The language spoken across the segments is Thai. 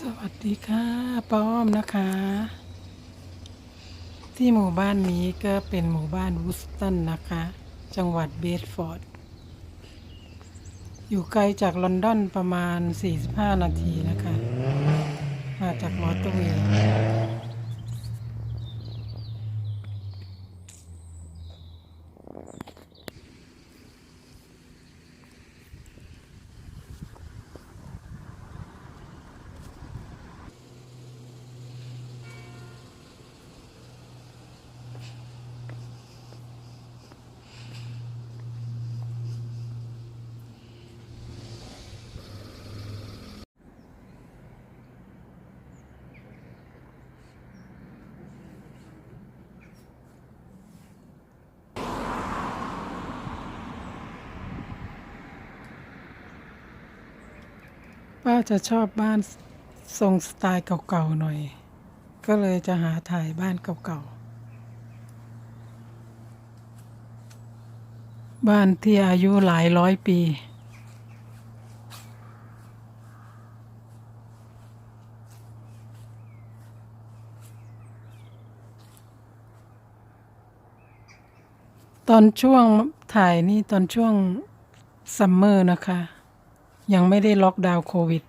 สวัสดีค่ะป้อมนะคะ ที่หมู่บ้านนี้ก็เป็นหมู่บ้านวูสตันนะคะ จังหวัดเบดฟอร์ด อยู่ไกลจากลอนดอนประมาณ 45 นาทีนะคะ มาจากมอเตอร์เวย์ ป้าจะชอบบ้านทรงสไตล์เก่าๆหน่อย ก็เลยจะหาถ่ายบ้านเก่าๆ บ้านที่อายุหลายร้อยปี ตอนช่วงถ่ายนี่ตอนช่วงซัมเมอร์นะคะ ยังไม่ได้ล็อกดาวน์โควิด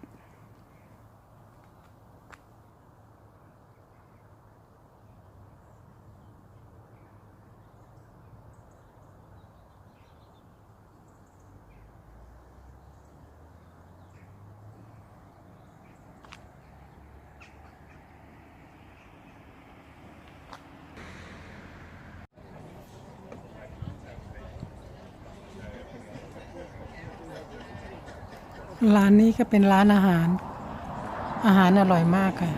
ร้านนี้ก็เป็นร้านอาหาร อาหารอร่อยมากค่ะ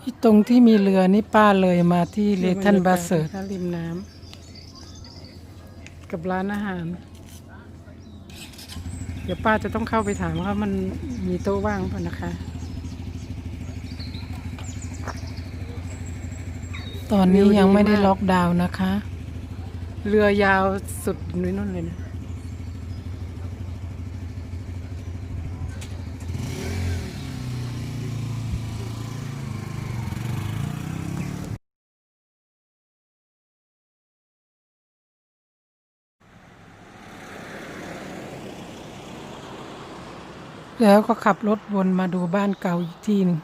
ที่ตรงที่มีเรือนี่ป้าเลยมาที่เลทันบาเซิร์ริมน้ำกับร้านอาหาร เดี๋ยวป้าจะต้องเข้าไปถามว่ามันมีโต๊ะว่างป่ะนะคะ ตอนนี้ยังไม่ได้ล็อกดาวน์นะคะ เรือยาวสุดนู่นเลยนะ แล้วก็ขับรถวนมาดูบ้านเก่าอีกทีหนึง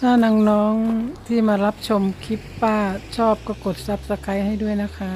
ถ้านังน้องๆที่มารับชมคลิปป้าชอบก็กดซับสไครต์ให้ด้วยนะคะ